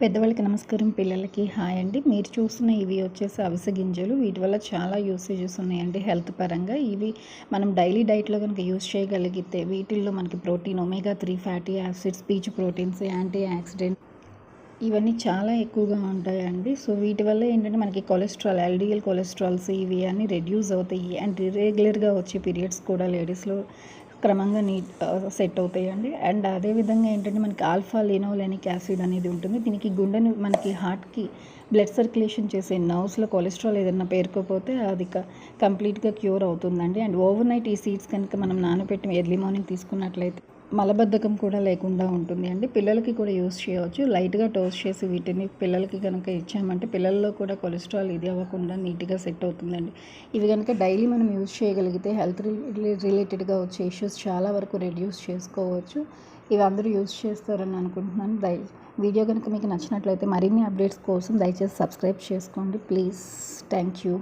పెద్దవాళ్ళకి నమస్కారం పిల్లలకి హాయ్ అండి. మీరు చూస్తున్న ఇవి వచ్చేసి అవిసె గింజలు. వీటి వల్ల చాలా యూసేజెస్ ఉన్నాయండి హెల్త్ పరంగా. ఇవి మనం డైలీ డైట్లో కనుక యూజ్ చేయగలిగితే వీటిల్లో మనకి protein omega three fatty acids peach proteins anti accident ఇవన్నీ చాలా ఎక్కువగా ఉంటాయండి. సో వీటి వల్ల ఏంటంటే మనకి కొలెస్ట్రాల్ ఎల్డిఎల్ కొలెస్ట్రాల్స్ ఇవి అన్నీ రెడ్యూస్ అవుతాయి. అండ్ రెగ్యులర్గా వచ్చే పీరియడ్స్ కూడా లేడీస్లో క్రమంగా నీట్ సెట్ అవుతాయండి. అండ్ అదేవిధంగా ఏంటంటే మనకి ఆల్ఫా లినోలెనిక్ యాసిడ్ అనేది ఉంటుంది. దీనికి గుండెను మనకి హార్ట్కి బ్లడ్ సర్క్యులేషన్ చేసే నర్వ్స్లో కొలెస్ట్రాల్ ఏదైనా పేరుకోపోతే అది కంప్లీట్గా క్యూర్ అవుతుందండి. అండ్ ఓవర్ నైట్ ఈ సీడ్స్ కనుక మనం నానబెట్టి ఎర్లీ మార్నింగ్ తీసుకున్నట్లయితే మలబద్ధకం కూడా లేకుండా ఉంటుంది అండి. పిల్లలకి కూడా యూస్ చేయవచ్చు. లైట్గా టోస్ట్ చేసి వీటిని పిల్లలకి కనుక ఇచ్చామంటే పిల్లల్లో కూడా కొలెస్ట్రాల్ ఇది అవ్వకుండా నీట్గా సెట్ అవుతుందండి. ఇవి కనుక డైలీ మనం యూస్ చేయగలిగితే హెల్త్ రిలేటెడ్గా వచ్చే ఇష్యూస్ చాలా వరకు రెడ్యూస్ చేసుకోవచ్చు. ఇవి అందరూ యూస్ చేస్తారని అనుకుంటున్నాను. దయ వీడియో కనుక మీకు నచ్చినట్లయితే మరిన్ని అప్డేట్స్ కోసం దయచేసి సబ్స్క్రైబ్ చేసుకోండి. ప్లీజ్. Thank you